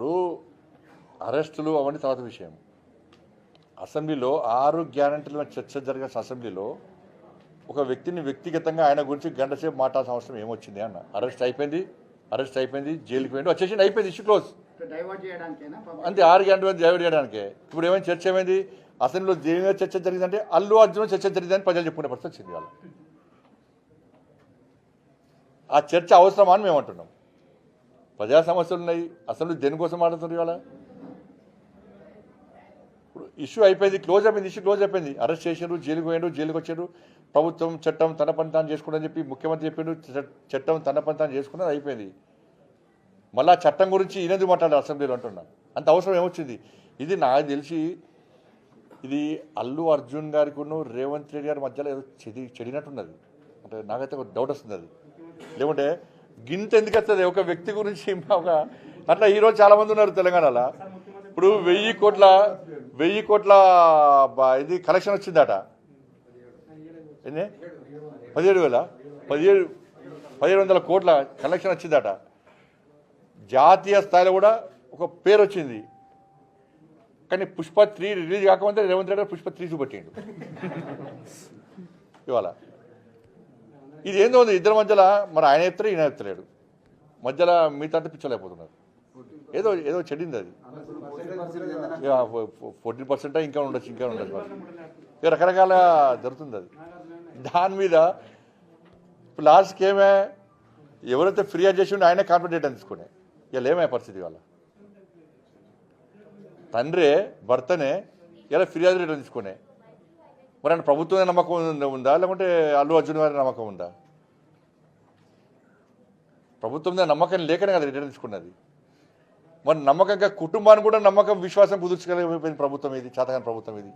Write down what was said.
ఇప్పుడు అరెస్టులు అవన్నీ తర్వాత విషయం. అసెంబ్లీలో ఆరు గ్యారంటీల చర్చ జరిగిన అసెంబ్లీలో ఒక వ్యక్తిని వ్యక్తిగతంగా ఆయన గురించి గంట సేపు మాట్లాడాల్సిన అవసరం ఏమొచ్చింది అన్న. అరెస్ట్ అయిపోయింది అరెస్ట్ అయిపోయింది జైలుకి పోయింది వచ్చేసి అయిపోయింది ఇష్యూ క్లోజ్? అంతే ఆరు గంటల మంది డైవర్ట్ చేయడానికి. ఇప్పుడు ఏమైంది చర్చ ఏమైంది? అసెంబ్లీలో దేని మీద చర్చ జరిగిందంటే అల్లు అర్జున్ చర్చ జరిగిందని ప్రజలు చెప్పుకునే పరిస్థితి వచ్చింది వాళ్ళ ఆ చర్చ అవసరమా అని మేము అంటున్నాం. ప్రజా సమస్యలు ఉన్నాయి. అసెంబ్లీ దేనికోసం మాట్లాడుతున్నారు ఇవాళ? ఇప్పుడు ఇష్యూ అయిపోయింది క్లోజ్ అయిపోయింది ఇష్యూ క్లోజ్ అయిపోయింది. అరెస్ట్ చేశారు జైలుకు పోయాడు జైలుకు వచ్చారు. ప్రభుత్వం చట్టం తన పని తాను చేసుకుని చెప్పి ముఖ్యమంత్రి చెప్పిండు చ- చట్టం తన పని తాను చేసుకున్నది అయిపోయింది. మళ్ళా చట్టం గురించి ఈయనది మాట్లాడారు అసెంబ్లీలో అంటున్నా? అంత అవసరం ఏమొచ్చింది? ఇది నాకు తెలిసి ఇది అల్లు అర్జున్ గారికి రేవంత్ రెడ్డి గారి మధ్యలో ఏదో చెడి చెడినట్టున్నది. అంటే నాకైతే ఒక డౌట్ వస్తుంది అది లేకుంటే గింత ఎందుకు వస్తుంది? ఒక వ్యక్తి గురించి ఒక అట్లా ఈరోజు చాలా మంది ఉన్నారు తెలంగాణలో. ఇప్పుడు వెయ్యి కోట్ల వెయ్యి కోట్ల ఇది కలెక్షన్ వచ్చిందట. ఎన్ని పదిహేడు వేల. పదిహేడు పదిహేడు వందల కోట్ల కలెక్షన్ వచ్చిందట. జాతీయ స్థాయిలో కూడా ఒక పేరు వచ్చింది. కానీ పుష్ప త్రీ రిలీజ్ కాకముందే రేవంత్ రెడ్డి పుష్ప త్రీ చూపెట్టిండు. ఇవాళ. ఇది ఏందో ఉంది ఇద్దరి మధ్యలో మరి ఆయన చెప్తారు ఈయన ఎత్తలేడు. మధ్యలో మిగతా పిచ్చలేకపోతున్నారు ఏదో ఏదో చెడింది అది. ఫోర్టీన్ పర్సెంట్ ఇంకా ఉండొచ్చు ఇంకా ఉండొచ్చు. ఇక రకరకాల జరుగుతుంది అది. దాని మీద ఇప్పుడు లాస్ట్కి ఏమే ఎవరైతే ఫిర్యాదు చేసి ఉండే ఆయనే కాన్ఫిడెంట్ అని తీసుకునే. ఇలా ఏమే పరిస్థితి వాళ్ళ తండ్రే భర్తనే ఇలా ఫిర్యాదు రేట్ తీసుకునే. మరి ఆయన ప్రభుత్వమే నమ్మకం ఉందా- లేకుంటే అల్లు అర్జున్ గారి నమ్మకం ఉందా? ప్రభుత్వం మీద నమ్మకం లేకనే కదా రిటర్న్ తీసుకున్నది. మరి నమ్మకంగా కుటుంబాన్ని కూడా నమ్మకం విశ్వాసం కుదుర్చగలిగిపోయింది ప్రభుత్వం ఇది చేతకాని ప్రభుత్వం ఇది